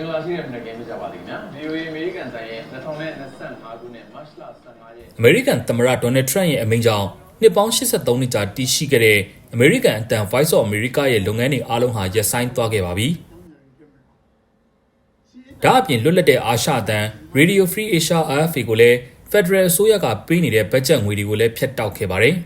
င်္ဂလာရှိတဲ့မနက်ခင်းကြပါသည်ခင်ဗျာ VOA အမေရိကန်တိုင်းရဲ့2025ခုနှစ်မတ်လ15ရက်အမေရိကန်သမ္မတဒေါ်နယ်ထရန့်ရဲ့အမိန့်ကြောင့်နှစ်ပေါင်း83နှစ်ကြာတည်ရှိခဲ့တဲ့အမေရိကန်အတန် Voice of America ရဲ့လုပ်ငန်းတွေအားလုံးဟာရပ်ဆိုင်းသွားခဲ့ပါပြီ။ဒါအပြင်လွတ်လပ်တဲ့အာရှအတန် Radio Free Asia RFA ကိုလည်း Federal အစိုးရကပေးနေတဲ့ဘတ်ဂျက်ငွေတွေကိုလည်းဖျက်တောက်ခဲ့ပါတယ်။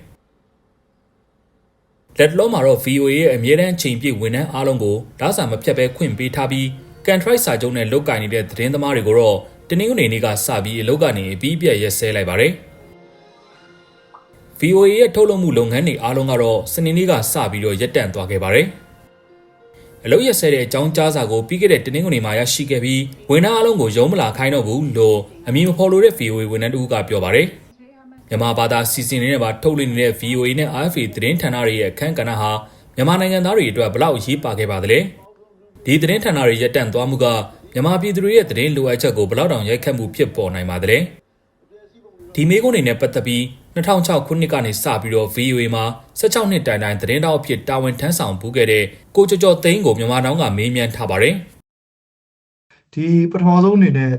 လက်တလုံးမှာတော့ VOA ရဲ့အမြဲတမ်းချိန်ပြည့်ဝန်ထမ်းအားလုံးကိုဒါစာမဖြတ်ဘဲခွင့်ပေးထားပြီး Contract စာချုပ်နဲ့လုတ်ကင်နေတဲ့သတင်းသမားတွေကိုတော့တနင်္ဂနွေနေ့ကစပြီးအလုပ်ကနေအပြီးပြတ်ရက်စဲလိုက်ပါတယ်။ VOA ရဲ့ထုတ်လုပ်မှုလုပ်ငန်းတွေအားလုံးကတော့စနေနေ့ကစပြီးတော့ရပ်တန့်သွားခဲ့ပါတယ်။အလုပ်ရက်စဲတဲ့အကြောင်းကြားစာကိုပြီးခဲ့တဲ့တနင်္ဂနွေမှာရရှိခဲ့ပြီးဝန်ထမ်းအားလုံးကိုရုံးမလာခိုင်းတော့ဘူးလို့အမည်မဖော်လိုတဲ့ VOA ဝန်ထမ်းတဦးကပြောပါတယ်။မြန်မာဘာသာစီစဉ်နေတဲ့ပါထုတ်လွှင့်နေတဲ့ VOA နဲ့ RFA သတင်းဌာနတွေရဲ့အခန်းကဏ္ဍဟာမြန်မာနိုင်ငံသားတွေအတွက်ဘလောက်အရေးပါခဲ့ပါသလဲ။ ဒီသတင်းဌာနတွေရပ်တန့်သွားမှုကမြန်မာပြည်သူတွေရဲ့သတင်းလိုအပ်ချက်ကိုဘလောက်တောင်ရိုက်ခတ်မှုဖြစ်ပေါ်နိုင်ပါသလဲ။ဒီမေးခွန်းတွေနဲ့ပတ်သက်ပြီး2006ခုနှစ်ကနေစပြီးတော့ VOA မှာ16နှစ်တိုင်တိုင်သတင်းတောက်အဖြစ်တာဝန်ထမ်းဆောင်ပူးခဲ့တဲ့ကိုကျော်ကျော်သိန်းကိုမြန်မာနောင်ကမေးမြန်းထားပါတယ်ဒီပထမဆုံးအနေနဲ့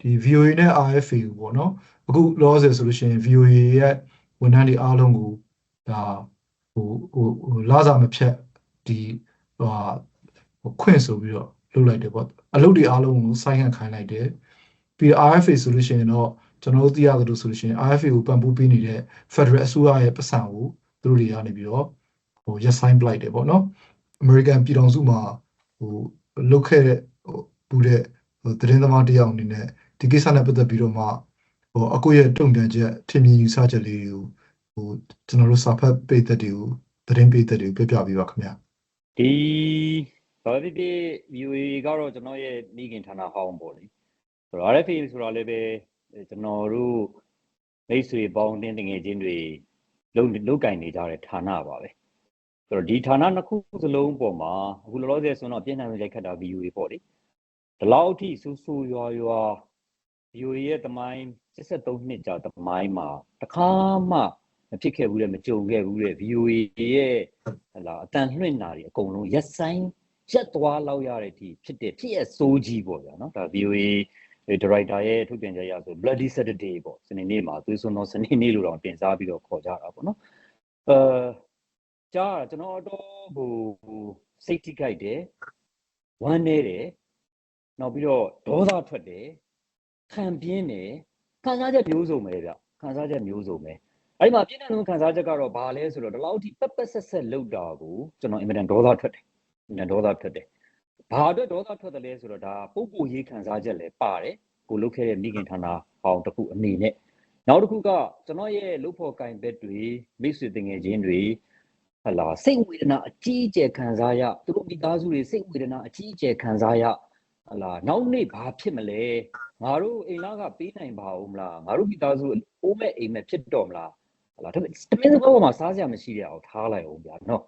ဒီ VOA နဲ့ RFA ကိုပေါ့နော်အခုလောဆယ်ဆိုလို့ရှိရင် VOA ရဲ့ဝန်ထမ်းတွေအားလုံးကိုဒါဟိုဟိုဟိုလာစာမဖြတ်ဒီဟိုဟို ခွင့်ဆိုပြီးတော့လုပ်လိုက်တယ်ပေါ့အလုပ်တွေအားလုံးကိုစိုင်းခံခိုင်းလိုက်တယ်ပြီးတော့ RFA ဆိုလို့ရှိရင်တော့ကျွန်တော်တို့သိရသလိုဆိုလို့ရှိရင် RFA ကိုပံ့ပိုးပေးနေတဲ့ Federal အစိုးရရဲ့ပတ်စံကိုသူတို့တွေကနေပြီးတော့ဟိုရက်ဆိုင်ပလိုက်တယ်ပေါ့နော် American ပြည်ထောင်စုမှာဟိုလုတ်ခဲ့တဲ့ဟိုပူတဲ့ဟိုသတင်းသမားတစ်ယောက်အနေနဲ့ဒီကိစ္စနဲ့ပတ်သက်ပြီးတော့မှဟိုအကိုရဲ့တုံ့ပြန်ချက်ထင်မြင်ယူဆချက်လေးတွေကိုဟိုကျွန်တော်တို့စာဖတ်ပိတ်သက်တွေကိုသတင်းပိတ်သက်တွေကိုပြောပြပေးပါခင်ဗျာဒီ ဘာဖြစ်ဖြစ် VOA ကတော့ကျွန်တော်ရဲ့မိခင်ဌာနဟောင်းပေါ့လေဆိုတော့ RFA ဆိုတာလည်းပဲကျွန်တော်တို့မိတ်ဆွေပေါင်းတင်းတငယ်ချင်းတွေလုံလုံကင်နေကြတဲ့ဌာနပါပဲဆိုတော့ဒီဌာနနှစ်ခုစလုံးပေါ်မှာအခုလောလောဆယ်ဆိုတော့ပြင်နှံရိုက်ခတ်တာ VOA ပေါ့လေဒီလောက်ထိဆူဆူရွာရွာ VOA ရဲ့တမိုင်း73နှစ်ကြာတမိုင်းမှာတခါမှမဖြစ်ခဲ့ဘူးတဲ့မကြုံခဲ့ဘူးတဲ့ VOA ရဲ့ဟလာအတန်လွှင့်တာတွေအကုန်လုံးရက်ဆိုင် ရက်သွားလောက်ရတဲ့ဒီဖြစ်တဲ့ဖြစ်ရဆိုးကြီးပေါ့ဗျာနော်ဒါ VOA ဒါရိုက်တာရဲ့ထုတ်ပြန်ချက်ရဆို Bloody Saturday ပေါ့စနေနေ့မှာသွေးစွန်းသောစနေနေ့လို့တော့တင်စားပြီးတော့ခေါ်ကြတာပေါ့နော်အဲကြားတာကျွန်တော်တော့ဟိုစိတ်ထိခိုက်တယ်ဝမ်းနေတယ်နောက်ပြီးတော့ဒေါသထွက်တယ်ခံပြင်းတယ်ခံစားချက်မျိုးစုံပဲဗျခံစားချက်မျိုးစုံပဲအဲ့ဒီမှာပြင်းထန်ဆုံးခံစားချက်ကတော့ဘာလဲဆိုတော့ဒီလောက်ထိပက်ပက်ဆက်ဆက်လောက်တာကိုကျွန်တော်အင်မတန်ဒေါသထွက်တယ်အင်မတန် ဒေါသထွက်တယ်ဘာအတွက်ဒေါသထွက်တယ်လဲဆိုတော့ဒါပုံကိုရေးခံစားချက်လည်းပါတယ်ကိုလုတ်ခဲ့တဲ့မိခင်ဌာနဟောင်းတစ်ခုအနေနဲ့နောက်တစ်ခုကကျွန်တော်ရဲ့လုတ်ဖို့ကင်ဘက်တွေမိတ်ဆွေတငယ်ချင်းတွေဟလာစိတ်ဝေဒနာအကြီးအကျယ်ခံစားရသူတို့မိသားစုတွေစိတ်ဝေဒနာအကြီးအကျယ်ခံစားရဟလာနောက်နေ့ဘာဖြစ်မလဲငါတို့အိမ်လာကပေးနိုင်ပါဦးမလားငါတို့မိသားစုအိုးမဲ့အိမ်မဲ့ဖြစ်တော့မလားဟလာတမင်းစကားပေါ်မှာစားစရာမရှိတဲ့အောင်ထားလိုက်အောင်ဗျာနော်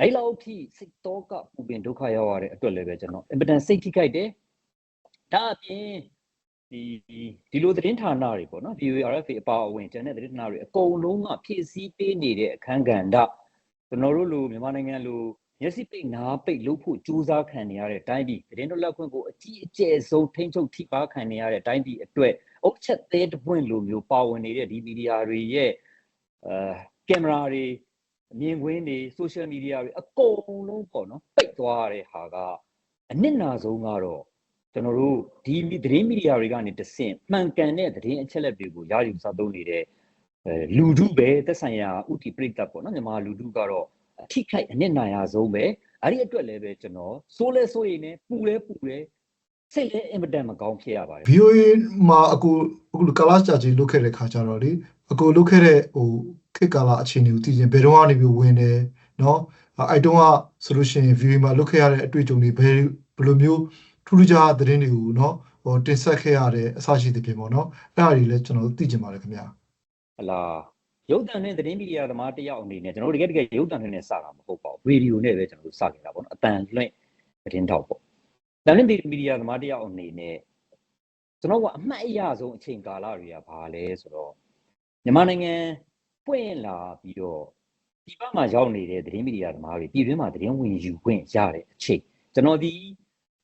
အဲ့လောက်ထိစိတ်တော့ကပူပင်ဒုက္ခရောက်ရတဲ့အတွက်လည်းပဲကျွန်တော်အင်ပတန်စိတ်ထိခိုက်တယ်ဒါအပြင်ဒီဒီလိုသတင်းဌာနတွေပေါ့နော် VOA RFA အပါအဝင်ကျန်တဲ့သတင်းဌာနတွေအကုန်လုံးကဖြည့်ဆည်းပေးနေတဲ့အခန်းကဏ္ဍကျွန်တော်တို့လိုမြန်မာနိုင်ငံလိုမျက်စိပိတ်နားပိတ်လုပ်ဖို့ကြိုးစားခံနေရတဲ့တိုင်းပြည်သတင်းတော်လက်ခွင့်ကိုအကြီးအကျယ်ဆုံးထိန်းချုပ်ထိပါခံနေရတဲ့တိုင်းပြည်အတွက်အုတ်ချက်သေးတပွင့်လိုမျိုးပါဝင်နေတဲ့ဒီမီဒီယာတွေရဲ့အဲကင်မရာတွေ အမြင်ကွင်းတွေ social media တွေအကုန်လုံးပေါ့နော်ပိတ်သွားရတဲ့ဟာကအနစ်နာဆုံးကတော့ကျွန်တော်တို့ဒီသတင်းမီဒီယာတွေကနေတဆင့်မှန်ကန်တဲ့သတင်းအချက်အလက်တွေကိုရယူစားသုံးနေတဲ့အဲလူထုပဲသက်ဆိုင်ရာဥတီပြိတ္တပေါ့နော်မြန်မာလူထုကတော့အထိခိုက်အနစ်နာရဆုံးပဲအဲ့ဒီအတွက်လည်းပဲကျွန်တော်စိုးလဲစိုးရိမ်နေပူလဲပူလဲစိတ်လဲအင်မတန်မကောင်းဖြစ်ရပါတယ် VOA မှာအခုအခုကာလာကြာကြီးလုတ်ခဲ့တဲ့ခါကျတော့လေအခုလုတ်ခဲ့တဲ့ဟို ခေတ်ကာလအခြေအနေကိုသိခြင်းဘယ်တော့ကနေပြီးဝင်တယ်နော်အဲ့တုန်းကဆိုလို့ရှိရင် view မှာလုတ်ခဲ့ရတဲ့အတွေ့အကြုံတွေဘယ်ဘယ်လိုမျိုးထူးထူးခြားခြားသတင်းတွေကိုနော်ဟိုတင်ဆက်ခဲ့ရတဲ့အဆရှိသဖြင့်ပေါ့နော်အဲ့အရာတွေလည်းကျွန်တော်တို့သိကြပါတယ်ခင်ဗျာဟလာရုပ်သံနဲ့သတင်းမီဒီယာသမားတယောက်အနေနဲ့ကျွန်တော်တို့တကယ်တကယ်ရုပ်သံတွေနဲ့စတာမဟုတ်ပါဘူးရေဒီယိုနဲ့ပဲကျွန်တော်တို့စခဲ့တာပေါ့နော်အတန်လွင့်သတင်းတောက်ပေါ့တန်လွင့်မီဒီယာသမားတယောက်အနေနဲ့ကျွန်တော်ကအမှတ်အရဆုံးအချိန်ကာလတွေကဘာလဲဆိုတော့မြန်မာနိုင်ငံ ပွင့်လာပြီးတော့ဒီဘက်မှာရောက်နေတဲ့သတင်းမီဒီယာသမားတွေပြည်တွင်းမှာသတင်းဝင်ယူခွင့်ရတဲ့အချိန်ကျွန်တော်ဒီ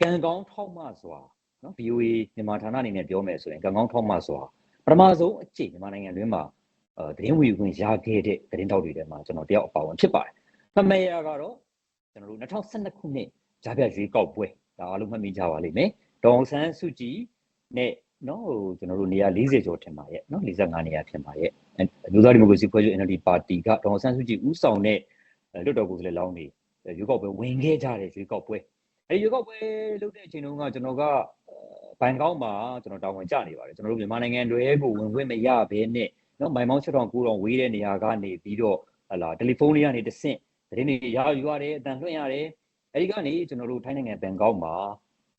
ကံကောင်းထောက်မစွာနော် VOA မြန်မာဌာနအနေနဲ့ပြောမယ်ဆိုရင်ကံကောင်းထောက်မစွာပထမဆုံးအကြိမ်မြန်မာနိုင်ငံတွင်းမှာအဲသတင်းဝေခွင့်ရခဲ့တဲ့သတင်းတောက်တွေထဲမှာကျွန်တော်တယောက်အပါဝင်ဖြစ်ပါတယ်။မမေယာကတော့ကျွန်တော်တို့2012ခုနှစ်ဂျာပြရွေးကောက်ပွဲဒါအားလုံးမှတ်မိကြပါလိမ့်မယ်။ဒေါအောင်ဆန်းစုကြည်နဲ့ နော်ဟိုကျွန်တော်တို့နေရာ40ကျော်ထင်ပါရဲ့နော်45နေရာထင်ပါရဲ့အမျိုးသားဒီမိုကရေစီဖွဲ့ချုပ် NLD ပါတီကဒေါအောင်ဆန်းစုကြည်ဦးဆောင်တဲ့လွတ်တော်ကိုယ်စားလှယ်လောင်းတွေရွေးကောက်ပွဲဝင်ခဲ့ကြတဲ့ရွေးကောက်ပွဲအဲဒီရွေးကောက်ပွဲလုပ်တဲ့အချိန်တုန်းကကျွန်တော်ကဘန်ကောက်မှာကျွန်တော်တာဝန်ကျနေပါတယ်ကျွန်တော်တို့မြန်မာနိုင်ငံတွေကိုဝင်ခွင့်မရဘဲနဲ့နော်မိုင်မောင်း6000 9000ဝေးတဲ့နေရာကနေပြီးတော့ဟလာတယ်လီဖုန်းလေးကနေတဆင့်သတင်းတွေရယူရတယ်အတန်လွှင့်ရတယ်အဲဒီကနေကျွန်တော်တို့ထိုင်းနိုင်ငံဘန်ကောက်မှာ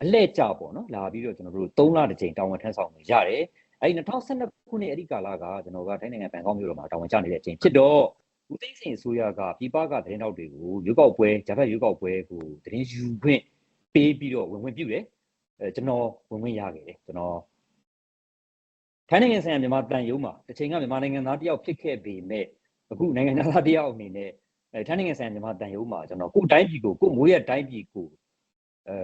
အလှည့်ကျပေါ့နော်လာပြီးတော့ကျွန်တော်တို့3လတစ်ကြိမ်တာဝန်ထမ်းဆောင်နေရတယ်အဲဒီ2012ခုနှစ်အဲ့ဒီကာလကကျွန်တော်ကထိုင်းနိုင်ငံဘန်ကောက်မြို့တော်မှာတာဝန်ကျနေတဲ့အချိန်ဖြစ်တော့ဦးသိန်းစိန်အစိုးရကပြည်ပကသတင်းတောက်တွေကိုရွေးကောက်ပွဲဂျပန်ရွေးကောက်ပွဲကိုသတင်းယူခွင့်ပေးပြီးတော့ဝင်ဝင်ပြုတယ်အဲကျွန်တော်ဝင်ဝင်ရခဲ့တယ်ကျွန်တော်ထိုင်းနိုင်ငံဆိုင်ရာမြန်မာတန်ယုံမှာတစ်ချိန်ကမြန်မာနိုင်ငံသားတယောက်ဖြစ်ခဲ့ပေမဲ့အခုနိုင်ငံသားတယောက်အနေနဲ့အဲထိုင်းနိုင်ငံဆိုင်ရာမြန်မာတန်ယုံမှာကျွန်တော်ကိုယ်တိုင်းပြည်ကိုကိုယ်မွေးရတိုင်းပြည်ကိုအဲ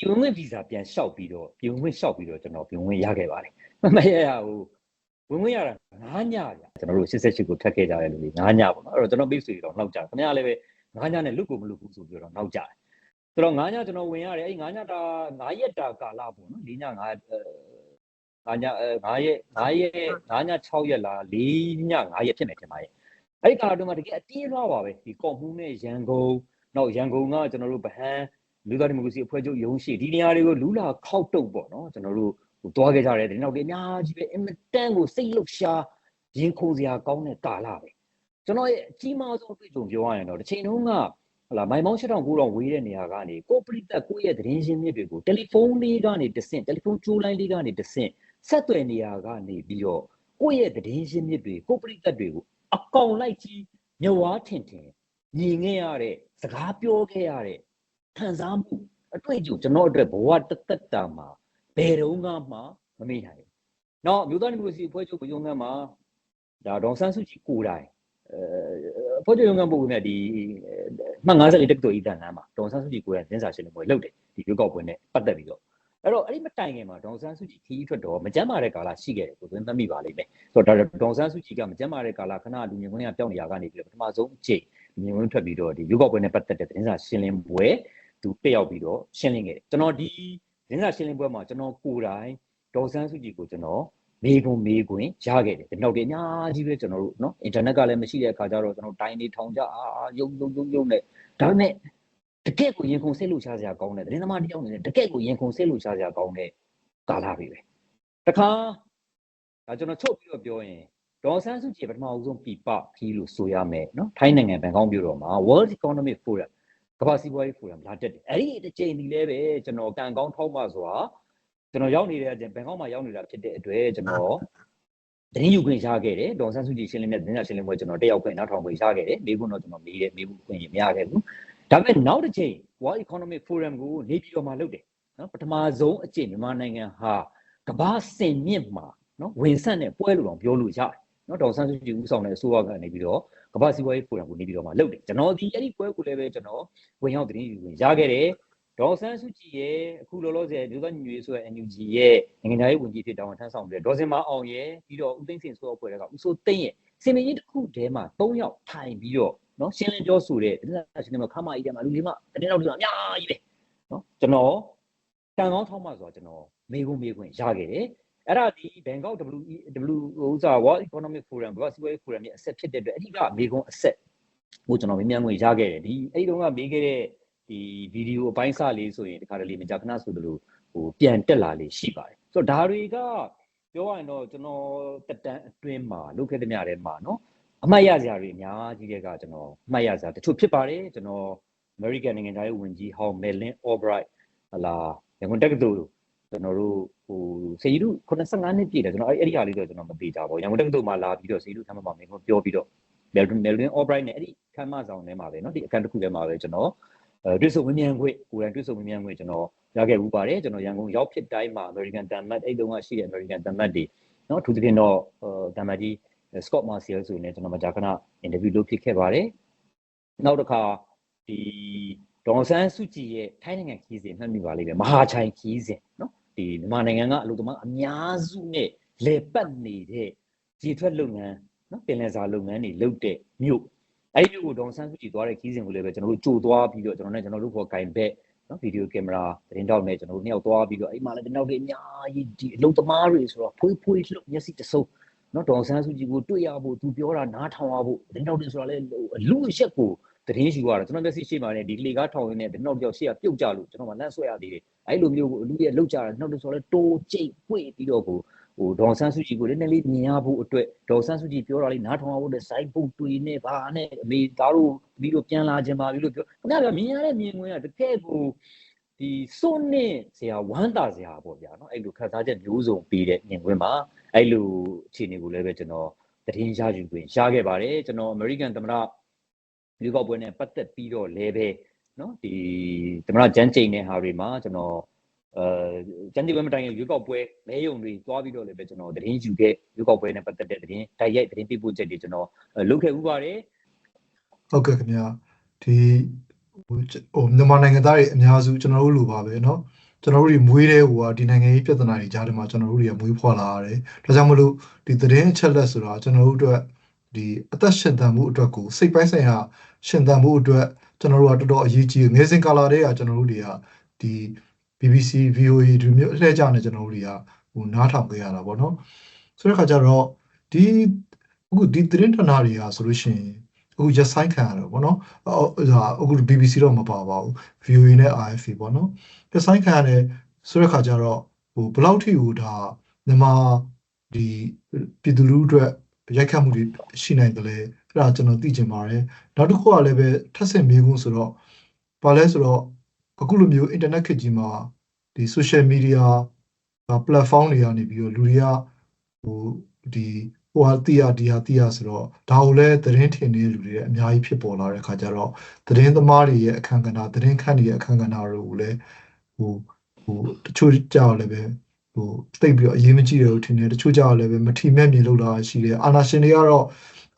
ပြည်ဝင်ဗီဇာပြန်လျှောက်ပြီးတော့ပြည်ဝင်လျှောက်ပြီးတော့ကျွန်တော်ပြည်ဝင်ရခဲ့ပါတယ်မမရရဟိုဝင်ဝင်ရတာ9ညဗျကျွန်တော်တို့88ကိုထပ်ခဲ့ကြတဲ့လူတွေ9ညပေါ့နော်အဲ့တော့ကျွန်တော်မိတ်ဆွေတော့နောက်ကြခင်ဗျားလည်းပဲ9ညနဲ့လွတ်ကိုမလွတ်ဘူးဆိုပြီးတော့နောက်ကြတယ်ဆိုတော့9ညကျွန်တော်ဝင်ရတယ်အဲ့9ညတာ9ရက်တာကာလပေါ့နော်4ည9 9ည9ရက်9ရက်9ည6ရက်လား4ည9ရက်ဖြစ်မယ်ထင်ပါရဲ့အဲ့ဒီကာလတုန်းကတကယ်အတင်းလွှားပါပဲဒီကော့မှုနဲ့ရန်ကုန်နောက်ရန်ကုန်ကကျွန်တော်တို့ဗဟန်း လူသားဒီမိုကရေစီအဖွဲ့ချုပ်ရုံးရှိဒီနေရာတွေကိုလူလာခောက်တုတ်ပေါ့နော်ကျွန်တော်တို့ဟိုတွားခဲ့ကြတယ်ဒီနောက်တွေအများကြီးပဲအင်မတန်ကိုစိတ်လှုပ်ရှားရင်ခုန်စရာကောင်းတဲ့ကာလပဲကျွန်တော်ရဲ့အကြီးမားဆုံးတွေ့ကြုံပြောရရင်တော့တစ်ချိန်တုန်းကဟလာမိုင်မောင်း8000 9000ဝေးတဲ့နေရာကနေကိုပရိသတ်ကိုယ့်ရဲ့သတင်းရှင်းမြစ်တွေကိုတယ်လီဖုန်းလေးကနေတဆင့်တယ်လီဖုန်းကြိုးလိုင်းလေးကနေတဆင့်ဆက်သွယ်နေရာကနေပြီးတော့ကိုယ့်ရဲ့သတင်းရှင်းမြစ်တွေကိုပရိသတ်တွေကိုအကောင်လိုက်ကြီးမြဝါထင်ထင်မြင်ခဲ့ရတဲ့စကားပြောခဲ့ရတဲ့ ခံစားမှုအတွေ့အကြုံကျွန်တော်အတွက်ဘဝတသက်တာမှာဘယ်တော့မှမမေ့နိုင်ဘူး။နောက်မြို့သားဒီမိုကရေစီအဖွဲ့ချုပ်ရုံးခန်းမှာဒါဒေါန်ဆန်းစုကြည်ကိုယ်တိုင်အဲအဖွဲ့ချုပ်ရုံးခန်းပုံနဲ့ဒီမှတ်54တက်တော်ဤတန်လမ်းမှာဒေါန်ဆန်းစုကြည်ကိုယ်တိုင်သတင်းစာရှင်းလင်းပွဲလုပ်တယ်ဒီရွေးကောက်ပွဲနဲ့ပတ်သက်ပြီးတော့အဲ့တော့အဲ့ဒီမတိုင်ခင်မှာဒေါန်ဆန်းစုကြည်ခီးထွက်တော့မကြမ်းမာတဲ့ကာလရှိခဲ့တယ်ကိုသွင်းသတ်မိပါလိမ့်မယ်ဆိုတော့ဒေါန်ဆန်းစုကြည်ကမကြမ်းမာတဲ့ကာလခဏလူမြင်ကွင်းကပြောင်းနေရကနေပြီးတော့ပထမဆုံးအချိန်မြင်ကွင်းထွက်ပြီးတော့ဒီရွေးကောက်ပွဲနဲ့ပတ်သက်တဲ့သတင်းစာရှင်းလင်းပွဲ သူတက်ရောက်ပြီးတော့ရှင်းလင်းခဲ့တယ်ကျွန်တော်ဒီသတင်းစာရှင်းလင်းပွဲမှာကျွန်တော်ကိုယ်တိုင်ဒေါ်ဆန်းစုကြည်ကိုကျွန်တော်မေးခွန်းမေးခွန်းရခဲ့တယ်။နောက်တည်းအများကြီးပဲကျွန်တော်တို့နော်အင်တာနက်ကလည်းမရှိတဲ့အခါကျတော့ကျွန်တော်တိုင်းနေထောင်ကြအာယုံယုံယုံယုံနဲ့ဒါပေမဲ့တကယ့်ကိုရင်ခုန်စိတ်လို့ရှားစရာကောင်းတဲ့သတင်းသမားတယောက်အနေနဲ့တကယ့်ကိုရင်ခုန်စိတ်လို့ရှားစရာကောင်းတဲ့ကာလပဲပဲ။တခါဒါကျွန်တော်ချုပ်ပြီးတော့ပြောရင်ဒေါ်ဆန်းစုကြည်ပထမအဆုံးပြပခီးလို့ဆိုရမယ်နော်ထိုင်းနိုင်ငံဘန်ကောက်မြို့တော်မှာ World Economic Forum ကမ္ဘာစီးပွားရေးဖိုရမ်လာတက်တယ်အဲ့ဒီတစ်ချိန်ဒီလဲပဲကျွန်တော်ကံကောင်းထောက်မှဆိုတာကျွန်တော်ရောက်နေတဲ့အချိန်ဘန်ကောက်မှာရောက်နေတာဖြစ်တဲ့အတွက်ကျွန်တော်သတင်းယူခွင့်ရခဲ့တယ်ဒေါ်ဆန်းစုကြည်ရှင်းလင်းတဲ့သတင်းစာရှင်းလင်းပွဲကျွန်တော်တက်ရောက်ခွင့်နောက်ထောင်ခွင့်ရခဲ့တယ်မိခွန်းတော့ကျွန်တော်မေးတယ်မေးဖို့ခွင့်ရမရခဲ့ဘူးဒါပေမဲ့နောက်တစ်ချိန် World Economic Forum ကိုနေပြည်တော်မှာလုပ်တယ်နော်ပထမဆုံးအချိန်မြန်မာနိုင်ငံဟာကမ္ဘာစင်မြင့်မှာနော်ဝင်ဆက်တဲ့ပွဲလို့တော့ပြောလို့ရတယ်နော်ဒေါ်ဆန်းစုကြည်ဦးဆောင်တဲ့အစိုးရကနေပြီးတော့ ကမ္ဘာစီးပွားရေးဖိုရမ်ကိုနေပြီးတော့မှလုပ်တယ်ကျွန်တော်ဒီအဲ့ဒီပွဲကိုလည်းပဲကျွန်တော်ဝင်ရောက်တင်ယူဝင်ရခဲ့တယ်ဒေါ်ဆန်းစုကြည်ရဲ့အခုလောလောဆယ်မြို့သားညီညွတ်ရေးဆိုတဲ့ NUG ရဲ့နိုင်ငံသားရေးဝန်ကြီးဖြစ်တောင်းထမ်းဆောင်ပြီးဒေါ်စင်မအောင်ရဲ့ပြီးတော့ဦးသိန်းစင်ဆိုအဖွဲ့ကဦးစိုးသိန်းရဲ့စင်မင်းကြီးတစ်ခုတည်းမှာ၃ယောက်ထိုင်ပြီးတော့နော်ရှင်းလင်းပြောဆိုတဲ့ဒီလားရှင်းလင်းမှာခမကြီးတဲမှာလူလေးမတနေ့တော့ဒီမှာအများကြီးပဲနော်ကျွန်တော်တန်ကောင်းထောက်မှဆိုတာကျွန်တော်မေခွန်းမေခွန်းရခဲ့တယ် အဲ့ဒါဒီ Bangkok W ဥစား World Economic Forum ဘာစီးပွားရေး forum ရဲ့အဆက်ဖြစ်တဲ့အတွက်အဓိကမေကွန်အဆက်ကိုကျွန်တော်မြင်မြန်ငွေရခဲ့တယ်ဒီအဲ့ဒီတော့ကမေးခဲ့တဲ့ဒီဗီဒီယိုအပိုင်းစလေးဆိုရင်တခါတလေမကြခဏဆိုသလိုဟိုပြန်တက်လာလေးရှိပါတယ်ဆိုတော့ဒါတွေကပြောရရင်တော့ကျွန်တော်တက်တန်းအတွင်းမှာလုပ်ခဲ့တဲ့များတဲ့မှာနော်အမှတ်ရစရာတွေအများကြီးတဲ့ကကျွန်တော်အမှတ်ရစရာတချို့ဖြစ်ပါတယ်ကျွန်တော် American နိုင်ငံသားရဲ့ဝန်ကြီးဟောင်း Melin Albright ဟလာရန်ကုန်တက္ကသိုလ်ကျွန်တော်တို့ ဟိုစေရီတို့85နှစ်ပြည့်တယ်ကျွန်တော်အဲ့အဲ့ဒီဟာလေးတော့ကျွန်တော်မသိကြပါဘူးရန်ကုန်တက္ကသိုလ်မှာလာပြီးတော့စေရီတို့ခမ်းမမှာမင်းကိုပြောပြီးတော့ Melvin Melvin Albright နဲ့အဲ့ဒီခမ်းမဆောင်ထဲမှာပဲเนาะဒီအခန်းတစ်ခုထဲမှာပဲကျွန်တော်အဲတွေ့ဆုံမမြန်ခွင့်ကိုယ်တိုင်တွေ့ဆုံမမြန်ခွင့်ကျွန်တော်ရခဲ့ဘူးပါတယ်ကျွန်တော်ရန်ကုန်ရောက်ဖြစ်တိုင်းမှာ American တမ်မတ်အဲ့တုန်းကရှိတဲ့ American တမ်မတ်တွေเนาะအထူးသဖြင့်တော့တမ်မတ်ကြီး Scott Marciel ဆိုရင်လည်းကျွန်တော်မကြာခဏ interview လုပ်ဖြစ်ခဲ့ပါတယ်နောက်တစ်ခါဒီ ဒီဒေါန်ဆန်းစုကြည်ရဲ့ထိုင်းနိုင်ငံခီးစဉ်မှတ်မိပါလိမ့်မယ်မဟာချိုင်ခီးစဉ်နော် ဒီမြန်မာနိုင်ငံကအလုပ်သမားအများစုနဲ့လေပတ်နေတဲ့ကြည်ထွက်လုပ်ငန်းနော်ပင်လယ်စာလုပ်ငန်းတွေလုပ်တဲ့မြို့အဲ့ဒီမြို့ကိုဒေါန်ဆန်းစုကြည်သွားတဲ့ခီးစဉ်ကိုလည်းပဲကျွန်တော်တို့ကြိုသွားပြီးတော့ကျွန်တော်နဲ့ကျွန်တော်တို့ခေါ်ကင်ဘက်နော်ဗီဒီယိုကင်မရာသတင်းတောက်နဲ့ကျွန်တော်တို့နှစ်ယောက်သွားပြီးတော့အဲ့မှာလည်းသတင်းတောက်တွေအများကြီးဒီအလုပ်သမားတွေဆိုတော့ဖွေးဖွေးလှုပ်မျက်စိတဆုံနော်ဒေါန်ဆန်းစုကြည်ကိုတွေ့ရဖို့သူပြောတာနားထောင်ရဖို့သတင်းတောက်တွေဆိုတာလည်းအလူအရက်ကိုတရင်ယူရတာကျွန်တော်မျက်စိရှိမှလည်းဒီလေကားထောင်ရင်းနဲ့သတင်းတောက်တယောက်ရှေ့ကပြုတ်ကြလို့ကျွန်တော်မှလန့်ဆွဲရသေးတယ် အဲ့လိုမျိုးကိုအလူရဲ့လှုပ်ကြတာနောက်တော့ဆိုလည်းတိုးကျိတ်ပွေပြီးတော့ကိုဟိုဒေါန်ဆန်းစုကြည်ကိုလည်းနည်းနည်းလေးမြင်ရဖို့အတွက်ဒေါန်ဆန်းစုကြည်ပြောတာလေးနားထောင်ရဖို့အတွက် site book တွေနဲ့ဗာနဲ့အမေသားတို့ပြီးတော့ပြန်လာခြင်းပါပြီးလို့ပြောခင်ဗျားကမြင်ရတဲ့မြင်ကွင်းကတကယ်ကိုဒီစွန့်နဲ့ဆရာဝမ်းတာဆရာပေါ့ဗျာနော်အဲ့လိုခန်းစားချက်မျိုးစုံပြီးတဲ့မြင်ကွင်းမှာအဲ့လိုအခြေအနေကိုလည်းပဲကျွန်တော်သတင်းရယူခွင့်ရခဲ့ပါတယ်ကျွန်တော် American သမ္မတလူကောက်ပွဲနဲ့ပတ်သက်ပြီးတော့လည်းပဲ နော်ဒီသမ္မတဂျန်ကျိန်တဲ့ဟာတွေမှာကျွန်တော်အဲကျန်ဒီဘယ်မတိုင်ရွေးကောက်ပွဲမဲယုံတွေတွားပြီးတော့လည်းပဲကျွန်တော်သတင်းယူခဲ့ရွေးကောက်ပွဲနဲ့ပတ်သက်တဲ့သတင်းတိုက်ရိုက်သတင်းပေးပို့ချက်တွေကျွန်တော်လုပ်ခဲ့ဥပါတယ် ဟုတ်ကဲ့ခင်ဗျာဒီဟိုဟိုမြန်မာနိုင်ငံသားတွေအများစုကျွန်တော်တို့လိုပါပဲเนาะကျွန်တော်တို့တွေမွေးတဲ့ဟိုကဒီနိုင်ငံရေးပြဿနာတွေကြားထဲမှာကျွန်တော်တို့တွေကမွေးဖွားလာရတယ်ဒါကြောင့်မလို့ဒီသတင်းအချက်လက်ဆိုတာကျွန်တော်တို့အတွက်ဒီအသက်ရှင်သန်မှုအတွက်ကိုစိတ်ပိုင်းဆိုင်ရာရှင်သန်မှုအတွက် ကျွန်တော်တို့ကတော်တော်အရေးကြီးတယ်ငယ်စဉ်ကာလာတွေကကျွန်တော်တို့တွေကဒီ BBC VOA ဒီမျိုးအလှည့်ကြနေကျွန်တော်တို့တွေကဟိုနားထောင်ခဲ့ရတာပေါ့နော်ဆိုတဲ့ခါကျတော့ဒီအခုဒီသတင်းဌာနတွေဟာဆိုလို့ရှိရင်အခုရဆိုင်ခံရတယ်ပေါ့နော်အခု BBC တော့မပါပါဘူး VOA နဲ့ RFA ပေါ့နော်ရဆိုင်ခံရတယ်ဆိုတဲ့ခါကျတော့ဟိုဘယ်လောက်ထိဟိုဒါမြန်မာဒီပြည်သူလူအတွက်ရိုက်ခတ်မှုတွေရှိနိုင်တယ်လဲ အဲ့ဒါကျွန်တော်သိချင်ပါတယ်နောက်တစ်ခုကလည်းပဲထပ်ဆင့်မေးခွန်းဆိုတော့ဘာလဲဆိုတော့အခုလိုမျိုး internet ခေတ်ကြီးမှာဒီ social media platform တွေကနေပြီးတော့လူတွေကဟိုဒီဟိုဟာတီးရဒီဟာတီးရဆိုတော့ဒါကိုလည်းသတင်းထင်နေတဲ့လူတွေလည်းအများကြီးဖြစ်ပေါ်လာတဲ့အခါကျတော့သတင်းသမားတွေရဲ့အခန်းကဏ္ဍသတင်းခန့်တွေရဲ့အခန်းကဏ္ဍတွေကိုလည်းဟိုဟိုတချို့ကြောက်လည်းပဲဟိုသိပ်ပြီးတော့အရေးမကြီးတယ်လို့ထင်တယ်တချို့ကြောက်လည်းပဲမထီမဲ့မြင်လို့လာရှိတယ်အာနာရှင်တွေကတော့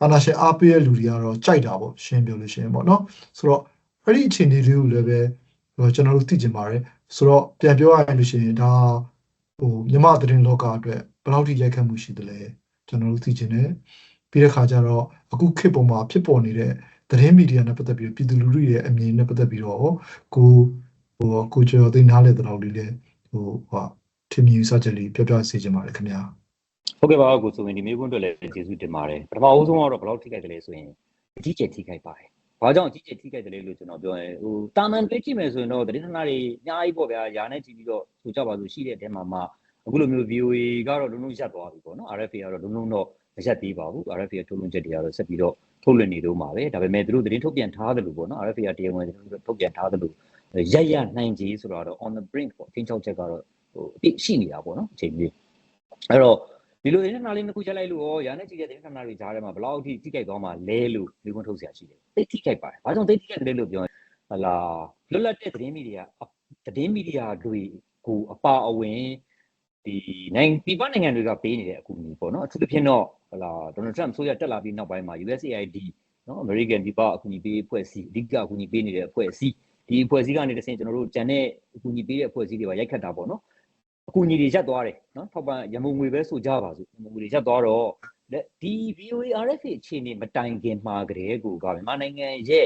အာနာရှင်အားပေးတဲ့လူတွေကတော့ကြိုက်တာပေါ့ရှင်းပြောလို့ရှိရင်ပေါ့နော်ဆိုတော့အဲ့ဒီအခြေအနေလေးကိုလည်းပဲဟိုကျွန်တော်တို့သိကျင်ပါတယ်ဆိုတော့ပြန်ပြောရရင်လို့ရှိရင်ဒါဟိုမြမသတင်းလောကအတွက်ဘယ်လောက်ထိရိုက်ခတ်မှုရှိသလဲကျွန်တော်တို့သိကျင်တယ်ပြီးတဲ့ခါကျတော့အခုခေတ်ပေါ်မှာဖြစ်ပေါ်နေတဲ့သတင်းမီဒီယာနဲ့ပတ်သက်ပြီးပြည်သူလူထုရဲ့အမြင်နဲ့ပတ်သက်ပြီးတော့ကိုဟိုကိုကျော်သိနားလေတဲ့လောက်လေးလဲဟိုဟာထင်မြင်စကြလေးပြောပြစေချင်ပါတယ်ခင်ဗျာ ဟုတ်ကဲ့ပါကိုဆိုရင်ဒီမေးခွန်းအတွက်လည်းကျေးဇူးတင်ပါတယ်ပထမအဦးဆုံးကတော့ဘယ်လောက်ထိခိုက်တယ်လဲဆိုရင်အကြီးကျယ်ထိခိုက်ပါတယ်ဘာကြောင့်အကြီးကျယ်ထိခိုက်တယ်လဲလို့ကျွန်တော်ပြောရင်ဟိုတာမန်တွေးကြည့်မယ်ဆိုရင်တော့သတင်းဌာနတွေအများကြီးပေါ့ဗျာယာနဲ့ကြည့်ပြီးတော့ဆိုကြပါစို့ရှိတဲ့အထဲမှာမှအခုလိုမျိုး VOA ကတော့လုံးလုံးရပ်သွားပြီပေါ့နော် RFA ကတော့လုံးလုံးတော့မရပ်သေးပါဘူး RFA ရဲ့ထုတ်လွှင့်ချက်တွေကတော့ဆက်ပြီးတော့ထုတ်လွှင့်နေတော့မှာပဲဒါပေမဲ့သူတို့သတင်းထုတ်ပြန်ထားတယ်လို့ပေါ့နော် RFA ကတရားဝင်ထုတ်ပြန်ထားတယ်လို့ရက်ရနိုင်ကြီးဆိုတော့ on the brink ပေါ့ချင်းချောက်ချက်ကတော့ဟိုအတိရှိနေတာပေါ့နော်အချိန်ကြီးအဲ့တော့ ဒီလို international လေးနှစ်ခုချက်လိုက်လို့ရောရာနဲ့ကြည့်တဲ့ international တွေကြားထဲမှာဘလောက်အထိထိခိုက်သွားမှာလဲလို့လေ့ဝန်ထုတ်စရာရှိတယ်သိထိခိုက်ပါတယ်ဘာကြောင့်သိထိခိုက်တယ်လို့ပြောဟလာလွတ်လပ်တဲ့သတင်းမီဒီယာသတင်းမီဒီယာတွေကိုအပါအဝင်ဒီနိုင်ငံပြည်ပနိုင်ငံတွေကပေးနေတဲ့အကူအညီပေါ့နော်အထူးသဖြင့်တော့ဟလာဒေါ်နယ်ထရမ့်ဆိုရတက်လာပြီးနောက်ပိုင်းမှာ USAID နော် American ပြည်ပအကူအညီပေးအဖွဲ့အစည်းအဓိကအကူအညီပေးနေတဲ့အဖွဲ့အစည်းဒီအဖွဲ့အစည်းကနေတဆင့်ကျွန်တော်တို့ဂျန်တဲ့အကူအညီပေးတဲ့အဖွဲ့အစည်းတွေပါရိုက်ခတ်တာပေါ့နော် ကူအညီတွေရပ်သွားတယ်နော်ထောက်ပံ့ရမုံငွေပဲဆိုကြပါစို့ရမုံငွေတွေရပ်သွားတော့ဒီ VOA RFA အခြေအနေမတိုင်ခင်မှာကတည်းကကမြန်မာနိုင်ငံရဲ့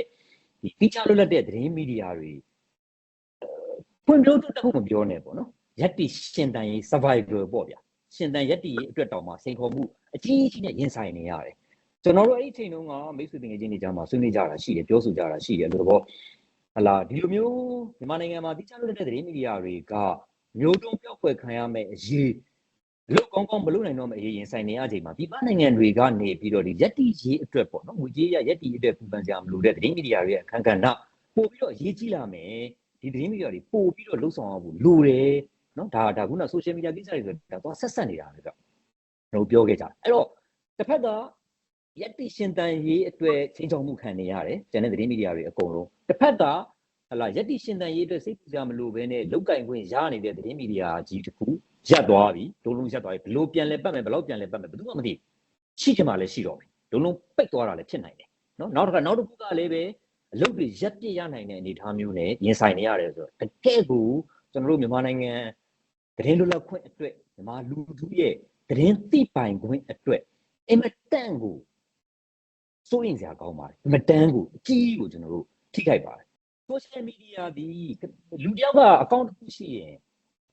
ဒီတိကျလွတ်လပ်တဲ့သတင်းမီဒီယာတွေဖွံ့ဖြိုးတိုးတက်ဖို့မပြောနဲ့ပေါ့နော်ရက်တီရှင်တန်ရေး survival ပေါ့ဗျာရှင်တန်ရက်တီရေးအတွက်တောင်မှစိန်ခေါ်မှုအကြီးကြီးနဲ့ရင်ဆိုင်နေရတယ်ကျွန်တော်တို့အဲ့ဒီအချိန်တုန်းကမိတ်ဆွေတင်ငယ်ချင်းတွေကြားမှာဆွေးနွေးကြတာရှိတယ်ပြောဆိုကြတာရှိတယ်လို့တော့ဟလာဒီလိုမျိုးမြန်မာနိုင်ငံမှာတိကျလွတ်လပ်တဲ့သတင်းမီဒီယာတွေက မျိုးတုံးပြောက်ွယ်ခံရမယ့်အရေးလို့ကောင်းကောင်းမလုပ်နိုင်တော့မယ့်အရေးရင်ဆိုင်နေရချိန်မှာပြည်ပနိုင်ငံတွေကနေပြီးတော့ဒီရက်တီရေးအတွက်ပေါ့နော်ငွေကြေးရရက်တီအတွက်ပူပန်ကြမလို့တဲ့သတင်းမီဒီယာတွေရဲ့အခန်းကဏ္ဍပို့ပြီးတော့အရေးကြီးလာမယ်ဒီသတင်းမီဒီယာတွေပို့ပြီးတော့လှုပ်ဆောင်အောင်လိုတယ်နော်ဒါဒါခုန social media ကိစ္စတွေဆိုတာတော့ဆက်ဆက်နေတာပဲကကျွန်တော်ပြောခဲ့ကြအဲ့တော့တစ်ဖက်ကရက်တီရှင်တန်ရေးအတွက်ချင်းချောင်မှုခံနေရတယ်ကျန်တဲ့သတင်းမီဒီယာတွေအကုန်လုံးတစ်ဖက်က ဟလာရက်တီရှင်တန်ရေးအတွက်စိတ်ပူကြမလို့ပဲနဲ့လောက်ကင်ခွင့်ရနေတဲ့သတင်းမီဒီယာကြီးတစ်ခုရပ်သွားပြီလုံးလုံးရပ်သွားပြီဘလို့ပြန်လဲပတ်မယ်ဘလို့ပြန်လဲပတ်မယ်ဘယ်သူမှမသိရှိချင်မှလည်းရှိတော့မယ်လုံးလုံးပိတ်သွားတာလည်းဖြစ်နိုင်တယ်နော်နောက်တစ်ခါနောက်တစ်ခုကလည်းပဲအလုပ်တွေရပ်ပြစ်ရနိုင်တဲ့အနေအထားမျိုးနဲ့ရင်ဆိုင်နေရတယ်ဆိုတော့တကယ်ကိုကျွန်တော်တို့မြန်မာနိုင်ငံသတင်းလွတ်လပ်ခွင့်အတွက်မြန်မာလူထုရဲ့သတင်းသိပိုင်ခွင့်အတွက်အင်မတန်ကိုစိုးရင်စရာကောင်းပါတယ်အင်မတန်ကိုအကြီးကိုကျွန်တော်တို့ထိခိုက်ပါတယ် social media ဒီလူတယောက်ကအကောင့်တစ်ခုရှိရင်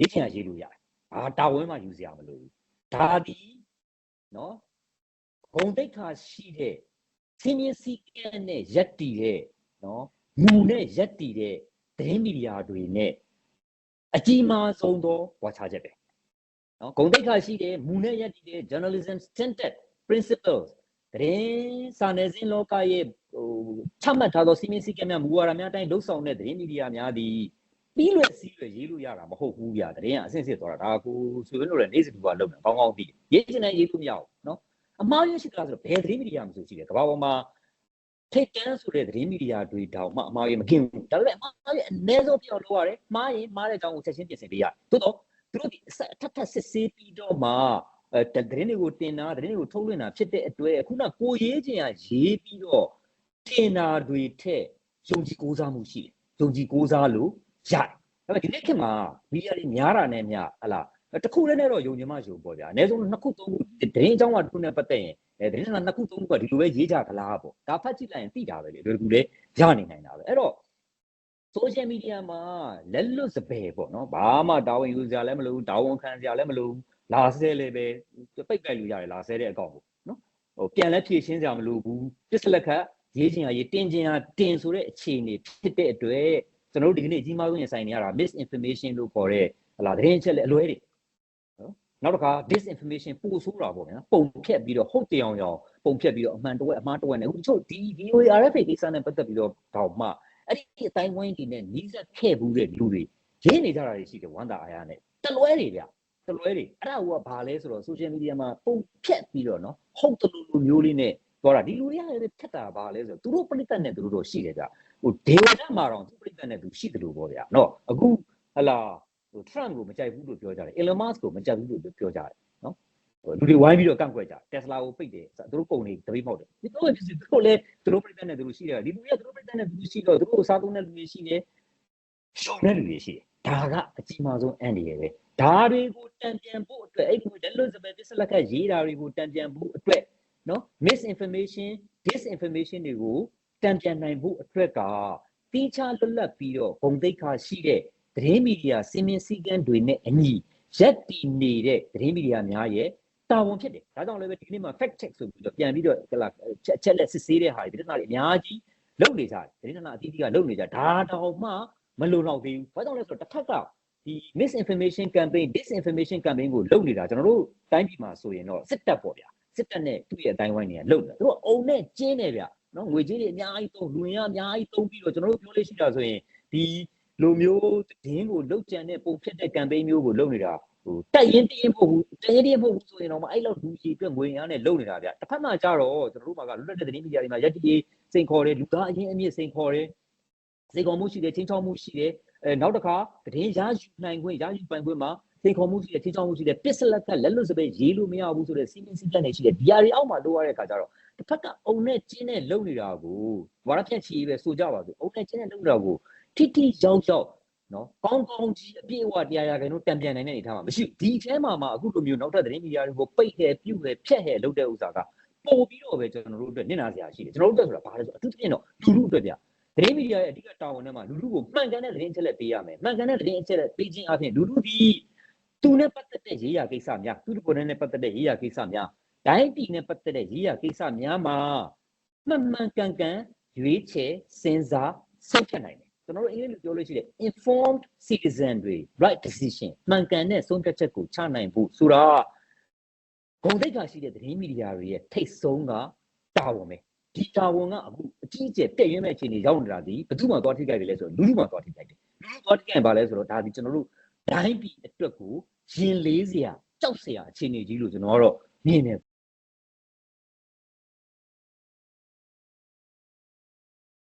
ရေးချင်ရရေးလို့ရတယ်။အာတာဝန်မှယူစရာမလိုဘူး။ဒါဒီနော်ဂုံတိတ်ခါရှိတဲ့စင်းရင်စီကဲနဲ့ရက်တီတဲ့နော်မူနဲ့ရက်တီတဲ့သတင်းမီဒီယာတွေနဲ့အကြီးမားဆုံးသောဝါချချက်ပဲ။နော်ဂုံတိတ်ခါရှိတဲ့မူနဲ့ရက်တီတဲ့ journalism standard principles သတင်းစာနယ်ဇင်းလောကရဲ့ ဟိုချမှတ်ထားသောစီမင်းစည်းကမ်းများမူဝါဒများအတိုင်းလှုပ်ဆောင်တဲ့သတင်းမီဒီယာများသည်ပြီးလွယ်စည်းလွယ်ရေးလို့ရတာမဟုတ်ဘူးဗျာသတင်းကအဆင့်ဆင့်သွားတာဒါကိုဆိုရင်လို့လည်းနေစတူကလုပ်နေကောင်းကောင်းသိတယ်ရေးချင်တဲ့ရေးလို့မရဘူးနော်အမှားရရှိသလားဆိုတော့ဘယ်သတင်းမီဒီယာမှဆိုရှိတယ်ကမ္ဘာပေါ်မှာထိတ်တန်းဆိုတဲ့သတင်းမီဒီယာတွေတောင်မှအမှားရမကင်းဘူးဒါပေမဲ့အမှားရအနည်းဆုံးပြောင်းလို့ရတယ်မှားရင်မှားတဲ့အကြောင်းကိုချက်ချင်းပြင်ဆင်ပေးရတယ်သို့တော့သူတို့ဒီအဆက်အထက်ထပ်စစ်ဆေးပြီးတော့မှအဲသတင်းတွေကိုတင်တာသတင်းတွေကိုထုတ်လွှင့်တာဖြစ်တဲ့အတွက်ခုနကိုရေးခြင်းကရေးပြီးတော့ တင်တာတွေထက်ယုံကြည်ကိုးစားမှုရှိတယ်ယုံကြည်ကိုးစားလို့ရတယ်ဒါပေမဲ့ဒီနေ့ခေတ်မှာမီဒီယာတွေများတာနဲ့များဟလားတစ်ခုလည်းနဲ့တော့ယုံကြည်မှယုံပေါ့ဗျာအနည်းဆုံးနှစ်ခုသုံးခုသတင်းအကြောင်းကတစ်ခုနဲ့ပတ်သက်ရင်အဲသတင်းကနှစ်ခုသုံးခုကဒီလိုပဲရေးကြကလားပေါ့ဒါဖတ်ကြည့်လိုက်ရင်သိတာပဲလေဒီလိုကူလည်းရနေနိုင်တာပဲအဲ့တော့ social media မှာလက်လွတ်စပယ်ပေါ့နော်ဘာမှတာဝန်ယူစရာလည်းမလိုဘူးတာဝန်ခံစရာလည်းမလိုဘူးလာဆဲလည်းပဲပိတ်ပိုက်လို့ရတယ်လာဆဲတဲ့အကောင့်ကိုနော်ဟိုပြန်လဲဖြည့်ရှင်းစရာမလိုဘူးပစ္စလက်ခတ် ရေးချင်ရရေးတင်ချင်ရတင်ဆိုတဲ့အခြေအနေဖြစ်တဲ့အတွက်ကျွန်တော်တို့ဒီကနေ့အကြီးမားဆုံးရင်ဆိုင်နေရတာ misinformation လို့ခေါ်တဲ့ဟလာသတင်းအချက်လက်အလွဲတွေနော်နောက်တစ်ခါ disinformation ပို့ဆိုးတာပေါ့ဗျာပုံဖြတ်ပြီးတော့ဟုတ်တရားအောင်ပုံဖြတ်ပြီးတော့အမှန်တဝက်အမှားတဝက်နဲ့အခုတချို့ဒီ VOA RFA ကိစ္စနဲ့ပတ်သက်ပြီးတော့တောင်မှအဲ့ဒီအတိုင်းဝိုင်းဒီနဲ့နီးစပ်ခဲ့ဘူးတဲ့လူတွေရင်းနေကြတာတွေရှိတယ်ဝမ်းသာအားရနဲ့တလွဲတွေဗျတလွဲတွေအဲ့ဒါကဘာလဲဆိုတော့ social media မှာပုံဖြတ်ပြီးတော့နော်ဟုတ်တလူလူမျိုးလေးနဲ့ ပြောတာဒီလူတွေကလည်းဖြတ်တာဘာလဲဆိုတော့သူတို့ပြိတ္တနဲ့သူတို့တော့ရှိတယ်ဗျဟိုဒေဝဒတ်မှာတော့သူပြိတ္တနဲ့သူရှိတယ်လို့ပေါ့ဗျာနော်အခုဟလာဟို Trump ကိုမကြိုက်ဘူးလို့ပြောကြတယ် Elon Musk ကိုမကြိုက်ဘူးလို့ပြောကြတယ်နော်ဟိုလူတွေဝိုင်းပြီးတော့ကန့်ကွက်ကြတယ် Tesla ကိုပိတ်တယ်သူတို့ပုံတွေတပိတ်မောက်တယ်ဒီတော့ဖြစ်စီသူတို့လည်းသူတို့ပြိတ္တနဲ့သူတို့ရှိတယ်ဒီလူတွေကသူတို့ပြိတ္တနဲ့သူတို့ရှိတော့သူတို့စားသုံးတဲ့လူတွေရှိတယ်ရှုံတဲ့လူတွေရှိတယ်ဒါကအကြီးမားဆုံးအန်ဒီရယ်ပဲဒါတွေကိုတံပြန်ဖို့အတွက်အဲ့ဒီလက်လွတ်စပယ်ပစ္စလက်ကရေးတာတွေကိုတံပြန်ဖို့အတွက် နော် misinformation disinformation တွေကိုတံပြန်နိုင်ဖို့အတွက်ကတိကျလွတ်လပ်ပြီးတော့ဂုံတိတ်ခါရှိတဲ့သတင်းမီဒီယာစီမင်းစည်းကမ်းတွေနဲ့အညီရက်တည်နေတဲ့သတင်းမီဒီယာများရဲ့တာဝန်ဖြစ်တယ်ဒါကြောင့်လည်းပဲဒီနေ့မှာ fact check ဆိုပြီးတော့ပြန်ပြီးတော့ဟလာချက်ချက်လက်စစ်ဆေးတဲ့ဟာတွေပြဿနာတွေအများကြီးလုပ်နေကြတယ်သတင်းနာအသီးသီးကလုပ်နေကြဒါတောင်မှမလုံလောက်သေးဘူးဘာကြောင့်လဲဆိုတော့တစ်ခါကဒီ misinformation campaign disinformation campaign ကိုလုပ်နေတာကျွန်တော်တို့တိုင်းပြည်မှာဆိုရင်တော့စစ်တပ်ပေါ့ဗျာ စစ်တပ်နဲ့သူ့ရဲ့အတိုင်းဝိုင်းတွေကလုပ်နေတာသူတို့အုံနဲ့ကျင်းနေဗျနော်ငွေကြေးတွေအများကြီးသုံးလူရင်းအများကြီးသုံးပြီးတော့ကျွန်တော်တို့ပြောလို့ရှိတာဆိုရင်ဒီလိုမျိုးတင်းကိုလုတ်ကြံတဲ့ပုံဖြစ်တဲ့ campaign မျိုးကိုလုပ်နေတာဟိုတက်ရင်တင်းမဟုတ်ဘူးတက်ရင်တင်းမဟုတ်ဘူးဆိုရင်တော့မအဲ့လောက်လူကြီးအတွက်ငွေရမ်းနဲ့လုပ်နေတာဗျတစ်ဖက်မှာကြတော့ကျွန်တော်တို့မှာကလွတ်လပ်တဲ့သတင်းမီဒီယာတွေမှာရက်တီစိန်ခေါ်တယ်လူသားအရင်အမြင့်စိန်ခေါ်တယ်စိန်ခေါ်မှုရှိတယ်ချင်းချောက်မှုရှိတယ်အဲနောက်တစ်ခါသတင်းရယူနိုင်ခွင့်ရယူပိုင်ခွင့်မှာ စိန်ခေါ်မှုရှိတယ်ချင်းချောက်မှုရှိတယ်ပစ္စလက်ကလက်လွတ်စပယ်ရေးလို့မရဘူးဆိုတဲ့စီမင်းစည်းကမ်းတွေရှိတယ်ဒီအရာတွေအောက်မှာလိုရတဲ့အခါကျတော့တစ်ဖက်ကအုံနဲ့ကျင်းနဲ့လုံနေတာကိုဝါရဖြန့်ချီပဲဆိုကြပါစို့အုံနဲ့ကျင်းနဲ့လုံနေတာကိုထိထိရောက်ရောက်နော်ကောင်းကောင်းကြီးအပြည့်အဝတရားရခိုင်တို့တံပြန်နိုင်တဲ့အနေထားမှာမရှိဒီအဲမှာမှာအခုလိုမျိုးနောက်ထပ်သတင်းမီဒီယာတွေကိုပိတ်ခဲ့ပြုတ်ခဲ့ဖြတ်ခဲ့လုပ်တဲ့ဥစ္စာကပို့ပြီးတော့ပဲကျွန်တော်တို့အတွက်နစ်နာစရာရှိတယ်ကျွန်တော်တို့အတွက်ဆိုတာဘာလဲဆိုအထူးသဖြင့်တော့လူလူအတွက်ဗျသတင်းမီဒီယာရဲ့အဓိကတာဝန်နဲ့မှာလူလူကိုမှန်ကန်တဲ့သတင်းအချက်လက်ပေးရမယ်မှန်ကန်တဲ့သတင်းအချက်လက်ပေးခြင်းအပြင်လူလူဒီ သူနဲ့ပတ်သက်တဲ့ရေးရာကိစ္စများသူတို့ကိုယ်နဲ့ပတ်သက်တဲ့ရေးရာကိစ္စများဒိုင်းတီနဲ့ပတ်သက်တဲ့ရေးရာကိစ္စများမှာမှန်မှန်ကန်ကန်ရွေးချယ်စဉ်းစားဆုံးဖြတ်နိုင်တယ်ကျွန်တော်တို့အင်္ဂလိပ်လိုပြောလို့ရှိတယ် informed citizen တွေ right decision မှန်ကန်တဲ့ဆုံးဖြတ်ချက်ကိုချနိုင်ဖို့ဆိုတာဂုံတိတ်ခါရှိတဲ့သတင်းမီဒီယာတွေရဲ့ထိတ်ဆုံးကတာဝန်ပဲဒီတာဝန်ကအခုအကြီးအကျယ်တက်ရွံ့မဲ့အခြေအနေရောက်နေတာဒီဘယ်သူမှသွားထိခိုက်တယ်လဲဆိုတော့လူလူမှသွားထိခိုက်တယ်လူလူသွားထိခိုက်ပါလဲဆိုတော့ဒါဒီကျွန်တော်တို့ဒိုင်းပြည်အတွက်ကို ရင်လေးစရာကြောက်စရာအခြေအနေကြီးလို့ကျွန်တော်ကတော့မြင်တယ်